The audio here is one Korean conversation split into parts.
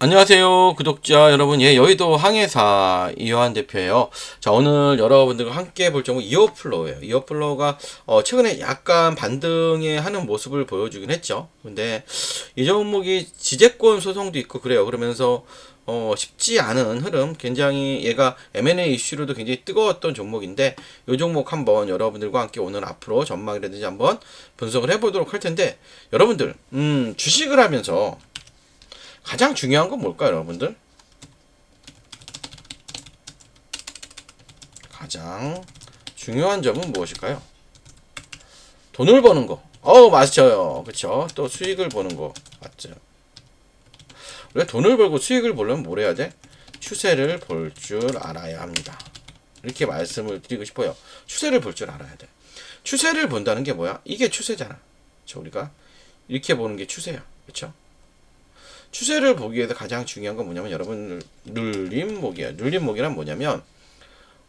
안녕하세요 구독자 여러분. 예 여의도 항해사 이효한 대표예요. 자 오늘 여러분들과 함께 볼 종목 이어플로우예요. 이어플로우가 어 최근에 약간 반등에 하는 모습을 보여주긴 했죠. 근데 이 종목이 지재권 소송도 있고 그래요. 그러면서 어 쉽지 않은 흐름. 굉장히 얘가 M&A 이슈로도 굉장히 뜨거웠던 종목인데 이 종목 한번 여러분들과 함께 오늘 앞으로 전망이라든지 한번 분석을 해보도록 할 텐데 여러분들 음 주식을 하면서 가장 중요한 건 뭘까요, 여러분들? 가장 중요한 점은 무엇일까요? 돈을 버는 거. 어우, 맞죠. 그쵸? 또 수익을 보는 거. 맞죠? 왜 돈을 벌고 수익을 보려면 뭘 해야 돼? 추세를 볼 줄 알아야 합니다. 이렇게 말씀을 드리고 싶어요. 추세를 볼 줄 알아야 돼. 추세를 본다는 게 뭐야? 이게 추세잖아. 저 우리가 이렇게 보는 게 추세야. 그쵸? 추세를 보기 위해서 가장 중요한 건 뭐냐면 여러분 눌림목이에요. 눌림목이란 뭐냐면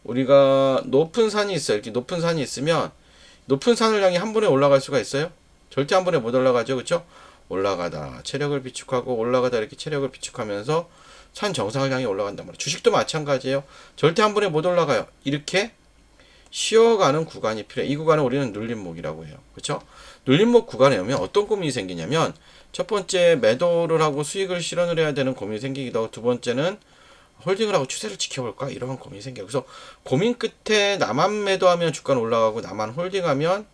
우리가 높은 산이 있어요. 이렇게 높은 산이 있으면 높은 산을 향해 한 번에 올라갈 수가 있어요? 절대 한 번에 못 올라가죠. 그렇죠? 올라가다 체력을 비축하고 올라가다 이렇게 체력을 비축하면서 산 정상을 향해 올라간단 말이에요. 주식도 마찬가지예요. 절대 한 번에 못 올라가요. 이렇게 쉬어가는 구간이 필요해. 이 구간을 우리는 눌림목이라고 해요. 그렇죠? 눌림목 구간에 오면 어떤 고민이 생기냐면 첫 번째 매도를 하고 수익을 실현을 해야 되는 고민이 생기기도 하고 두 번째는 홀딩을 하고 추세를 지켜볼까 이런 고민이 생겨요. 그래서 고민 끝에 나만 매도하면 주가는 올라가고 나만 홀딩하면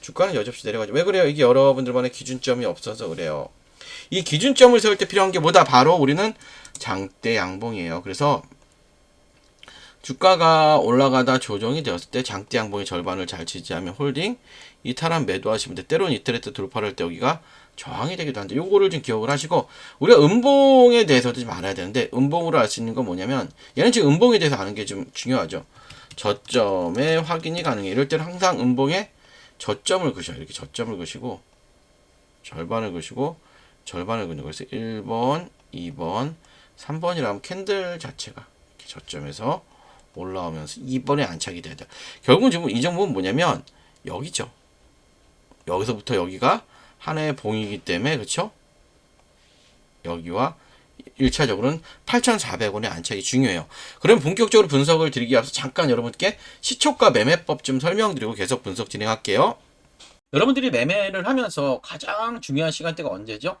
주가는 여지없이 내려가죠. 왜 그래요? 이게 여러분들만의 기준점이 없어서 그래요. 이 기준점을 세울 때 필요한 게 뭐다? 바로 우리는 장대 양봉이에요. 그래서 주가가 올라가다 조정이 되었을 때 장대 양봉의 절반을 잘 지지하면 홀딩, 이탈한 매도하시면 돼. 때로는 이탈했다 돌파를 할때 여기가 저항이 되기도 한데 요거를 좀 기억을 하시고 우리가 음봉에 대해서도 좀 알아야 되는데 음봉으로 알 수 있는 건 뭐냐면 얘는 지금 음봉에 대해서 아는 게 좀 중요하죠. 저점에 확인이 가능해. 이럴 때는 항상 음봉에 저점을 그셔요. 이렇게 저점을 그시고 절반을 그시고 절반을 그는 그래서 1번, 2번, 3번이라면 캔들 자체가 저점에서 올라오면서 2번에 안착이 돼야 돼. 결국은 지금 이 종목은 뭐냐면 여기죠. 여기서부터 여기가 하나의 봉이기 때문에 그렇죠? 여기와 1차적으로는 8,400원의 안착이 중요해요. 그럼 본격적으로 분석을 드리기 앞서 잠깐 여러분께 시초가 매매법 좀 설명드리고 계속 분석 진행할게요. 여러분들이 매매를 하면서 가장 중요한 시간대가 언제죠?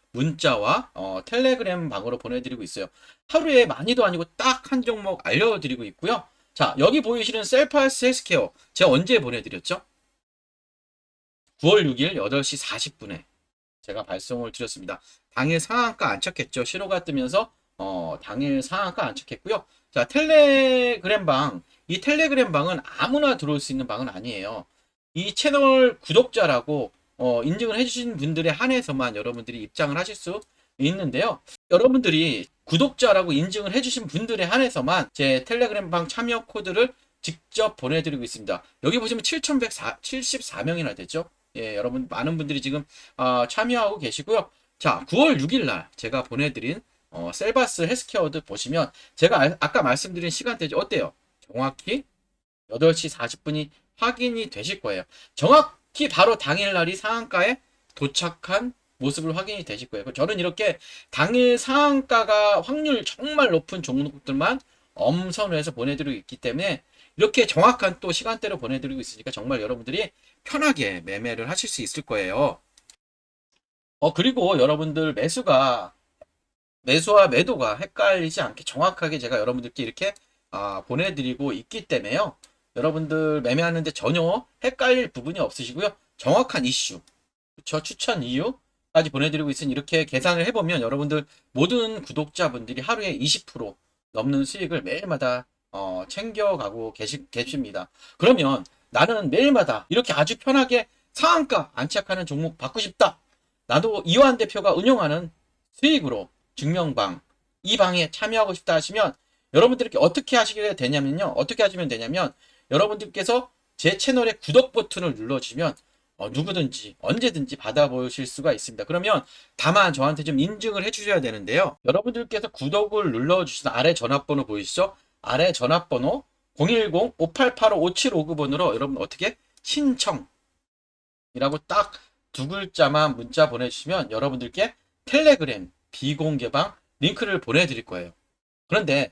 문자와 어, 텔레그램 방으로 보내드리고 있어요. 하루에 많이도 아니고 딱 한 종목 알려드리고 있고요. 자 여기 보이시는 셀파스 헬스케어 제가 언제 보내드렸죠? 9월 6일 8시 40분에 제가 발송을 드렸습니다. 당일 상한가 안착했죠. 신호가 뜨면서 어, 당일 상한가 안착했고요. 자, 텔레그램 방. 이 텔레그램 방은 아무나 들어올 수 있는 방은 아니에요. 이 채널 구독자라고 어, 인증을 해주신 분들에 한해서만 여러분들이 입장을 하실 수 있는데요. 여러분들이 구독자라고 인증을 해주신 분들에 한해서만 제 텔레그램 방 참여 코드를 직접 보내드리고 있습니다. 여기 보시면 7,174명이나 되죠. 예, 여러분 많은 분들이 지금 어, 참여하고 계시고요. 자, 9월 6일 날 제가 보내드린 어, 셀바스 헬스케어드 보시면 제가 아, 아까 말씀드린 시간대죠. 어때요? 정확히 8시 40분이 확인이 되실 거예요. 정확 히 바로 당일날이 상한가에 도착한 모습을 확인이 되실 거예요. 저는 이렇게 당일 상한가가 확률 정말 높은 종목들만 엄선해서 보내드리고 있기 때문에 이렇게 정확한 또 시간대로 보내드리고 있으니까 정말 여러분들이 편하게 매매를 하실 수 있을 거예요. 어, 그리고 여러분들 매수가, 매수와 매도가 헷갈리지 않게 정확하게 제가 여러분들께 이렇게 아, 보내드리고 있기 때문에요. 여러분들 매매하는데 전혀 헷갈릴 부분이 없으시고요. 정확한 이슈, 저 추천 이유까지 보내드리고 있으니 이렇게 계산을 해보면 여러분들 모든 구독자분들이 하루에 20% 넘는 수익을 매일마다 어, 챙겨가고 계시, 계십니다. 그러면 나는 매일마다 이렇게 아주 편하게 상한가 안착하는 종목 받고 싶다. 나도 이완 대표가 운영하는 수익으로 증명방 이 방에 참여하고 싶다 하시면 여러분들께 어떻게 하시게 되냐면요. 어떻게 하시면 되냐면 여러분들께서 제 채널의 구독 버튼을 눌러주시면 어, 누구든지 언제든지 받아보실 수가 있습니다. 그러면 다만 저한테 좀 인증을 해주셔야 되는데요. 여러분들께서 구독을 눌러주신 아래 전화번호 보이시죠? 아래 전화번호 010-5885-5759번으로 여러분 어떻게 신청이라고 딱 두 글자만 문자 보내주시면 여러분들께 텔레그램 비공개방 링크를 보내드릴 거예요. 그런데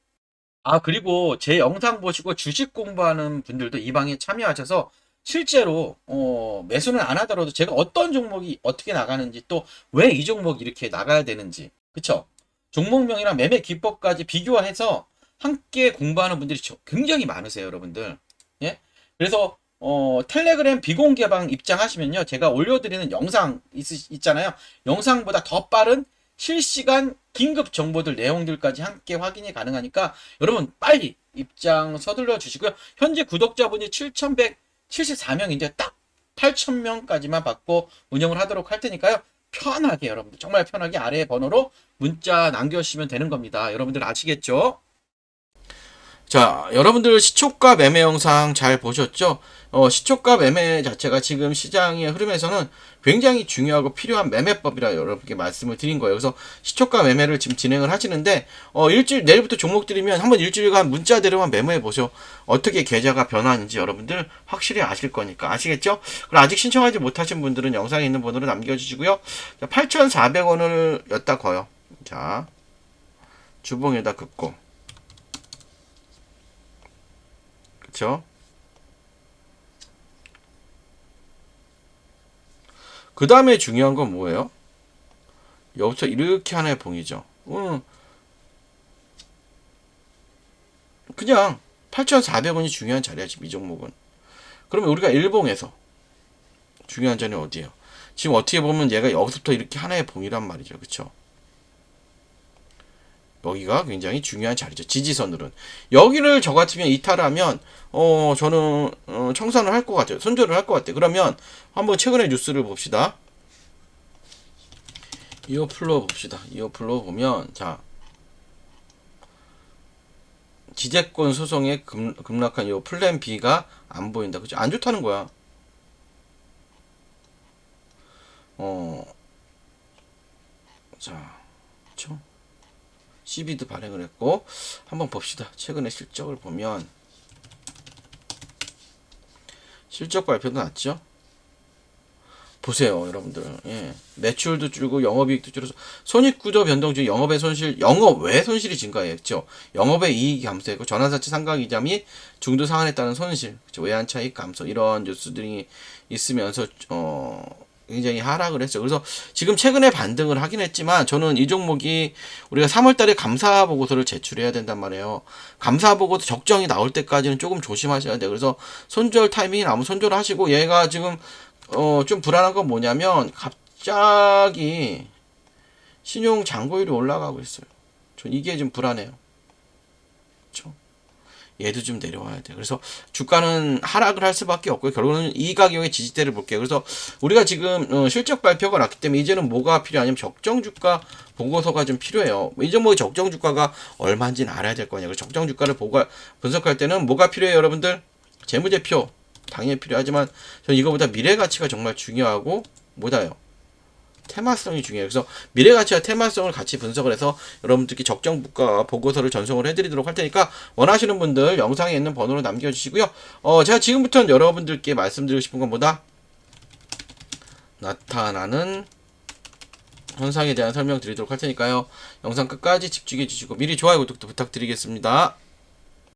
아, 그리고 제 영상 보시고 주식 공부하는 분들도 이 방에 참여하셔서 실제로, 어, 매수는 안 하더라도 제가 어떤 종목이 어떻게 나가는지 또 왜 이 종목이 이렇게 나가야 되는지, 그쵸? 종목명이랑 매매 기법까지 비교해서 함께 공부하는 분들이 저- 굉장히 많으세요, 여러분들. 예? 그래서, 어, 텔레그램 비공개방 입장하시면요. 제가 올려드리는 영상 있, 있잖아요. 영상보다 더 빠른 실시간 긴급 정보들 내용들까지 함께 확인이 가능하니까 여러분 빨리 입장 서둘러 주시고요. 현재 구독자분이 7,174명인데 딱 8,000명까지만 받고 운영을 하도록 할 테니까요. 편하게 여러분들 정말 편하게 아래 번호로 문자 남겨주시면 되는 겁니다. 여러분들 아시겠죠? 자, 여러분들 시초가 매매 영상 잘 보셨죠? 어, 시초가 매매 자체가 지금 시장의 흐름에서는 굉장히 중요하고 필요한 매매법이라 여러분께 말씀을 드린 거예요. 그래서 시초가 매매를 지금 진행을 하시는데, 어, 일주일, 내일부터 종목 드리면 한번 일주일간 문자대로만 매매해 보죠. 어떻게 계좌가 변하는지 여러분들 확실히 아실 거니까. 아시겠죠? 그럼 아직 신청하지 못하신 분들은 영상에 있는 번호로 남겨주시고요. 8,400원을 였다 거요. 자, 주봉에다 긋고. 그쵸? 그 다음에 중요한 건 뭐예요? 여기서 이렇게 하나의 봉이죠. 음, 그냥 8,400원이 중요한 자리야, 지금 이 종목은. 그러면 우리가 일봉에서 중요한 자리는 어디예요? 지금 어떻게 보면 얘가 여기서부터 이렇게 하나의 봉이란 말이죠. 그쵸? 여기가 굉장히 중요한 자리죠. 지지선으로는. 여기를 저 같으면 이탈하면, 어, 저는, 어, 청산을 할 것 같아요. 손절을 할 것 같아요. 그러면, 한번 최근의 뉴스를 봅시다. 이어플로 봅시다. 이어플로 보면, 자. 지재권 소송에 급, 급락한 이 플랜 B가 안 보인다. 그죠? 안 좋다는 거야. 어, 자, 그쵸? CB도 발행을 했고 한번 봅시다. 최근에 실적을 보면 실적 발표도 났죠. 보세요, 여러분들. 예. 매출도 줄고 영업이익도 줄어서 손익구조 변동 중 영업의 손실, 영업 외 손실이 증가했죠. 영업의 이익이 감소했고 전환사채 상각이자 및 중도 상환에 따른 손실? 외환 차익 감소 이런 뉴스들이 있으면서 어 굉장히 하락을 했죠. 그래서 지금 최근에 반등을 하긴 했지만 저는 이 종목이 우리가 3월 달에 감사 보고서를 제출해야 된단 말이에요. 감사 보고서 적정이 나올 때까지는 조금 조심하셔야 돼요. 그래서 손절 타이밍이 나면 손절을 하시고 얘가 지금 어 좀 불안한 건 뭐냐면 갑자기 신용 잔고율이 올라가고 있어요. 전 이게 좀 불안해요. 얘도 좀 내려와야 돼. 그래서 주가는 하락을 할 수밖에 없고요. 결국은 이 가격의 지지대를 볼게요. 그래서 우리가 지금 어, 실적 발표가 났기 때문에 이제는 뭐가 필요하냐면 적정 주가 보고서가 좀 필요해요. 이 종목의 적정 주가가 얼마인지는 알아야 될 거냐. 그래서 적정 주가를 보고 분석할 때는 뭐가 필요해요, 여러분들? 재무제표 당연히 필요하지만 저는 이거보다 미래 가치가 정말 중요하고 뭐다요? 테마성이 중요해요. 그래서 미래 가치와 테마성을 같이 분석을 해서 여러분들께 적정 부가 보고서를 전송을 해드리도록 할 테니까 원하시는 분들 영상에 있는 번호로 남겨주시고요. 어, 제가 지금부터는 여러분들께 말씀드리고 싶은 건 뭐다? 나타나는 현상에 대한 설명 드리도록 할 테니까요. 영상 끝까지 집중해 주시고 미리 좋아요, 구독도 부탁드리겠습니다.